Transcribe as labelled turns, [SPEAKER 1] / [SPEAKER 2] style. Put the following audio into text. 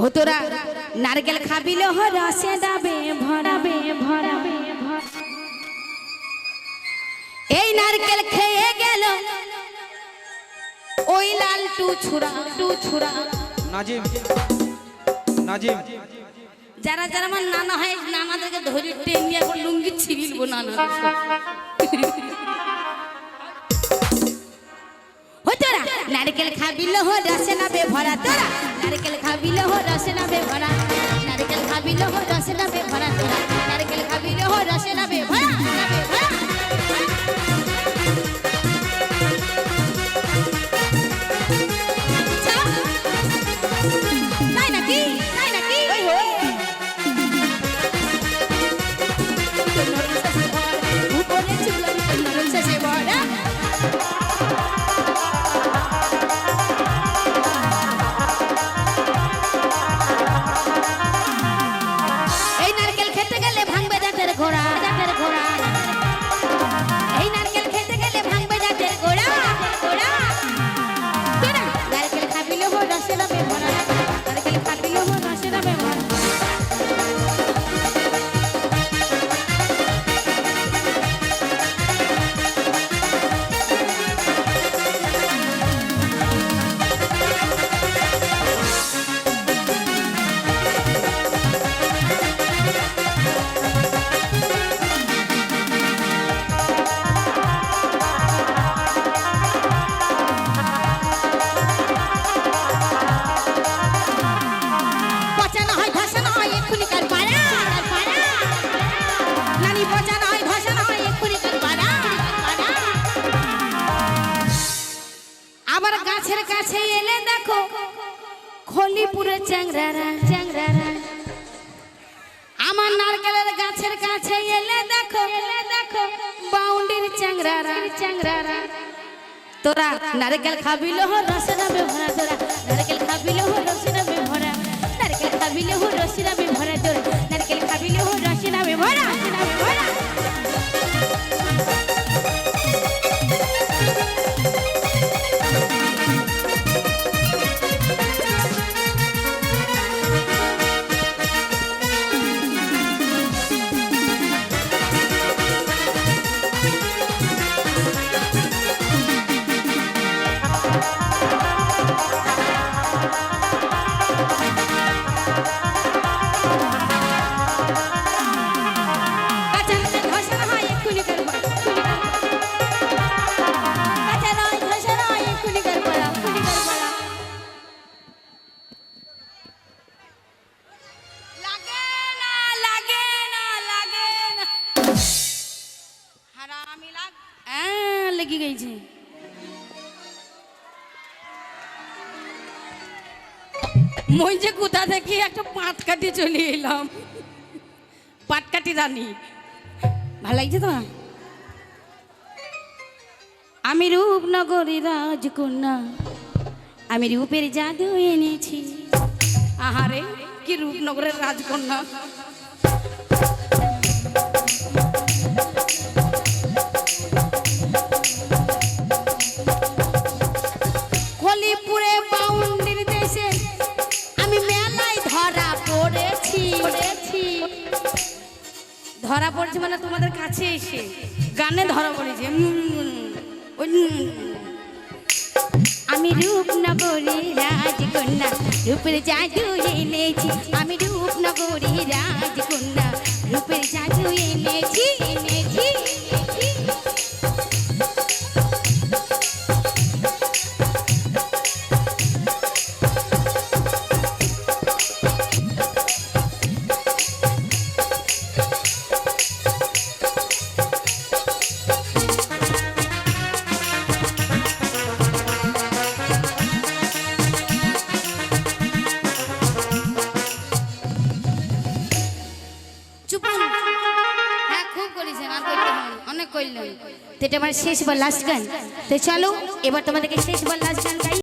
[SPEAKER 1] হতোরা নারকেল খাবিল হ রসে দাবে ভরাবে ভরাবে এই নারকেল খেয়ে গেল ওই লাল টু ছুরা টু ছুরা।
[SPEAKER 2] নাজিম নাজিম।
[SPEAKER 1] যারা যারা আমার নানা হয় নানাদেরকে ধরে টেনে এখন লুঙ্গি ছিড়িলবো নানা। ও তোরা নারকেল খাবিল হো রসে নাবে ভরা। তোরা নারকেল খাবি লহ রসে নাবে ভরা। নারকেল খাবি লহ রসে নাবে ভরা তোরা। নারকেল খাবি লহ রসে নাবে ভরা আবার গাছের কাছে এলে দেখো, খলিপুরে চ্যাংরারা চ্যাংরারা। আমার নারকেলের গাছের কাছে এলে দেখো এলে দেখো বাউন্ডির চ্যাংরারা চ্যাংরারা। তোরা নারকেল খাবিল হো রসে নাবে ভরা তোরা লেগে গেছে। মই যে কোথা থেকে একটা পাট কাটি চলে এলাম। পাটকাটি রানী ভালো লাগছে তো আমি রূপনগরী রাজকন্যা, আমি রূপের জাদু এনেছি। আহারে, কি রূপনগরের রাজকন্যা। ধরা পড়ছে মানে তোমাদের কাছে এসে। গানে ধরা পড়েছে। আমি রূপ নগরী রাজকন্যা রূপের জাদু এনেছি। আমি রূপ নগরী রাজকন্যা রূপের জাদু এনেছি। চুপুন। হ্যাঁ খুব করেছেন, আর করতে অনেক করলেন। তো এটা আমার শেষবার লাস্ট গান। তো চলো, এবার তোমাদেরকে শেষবার লাস্ট গান গাই।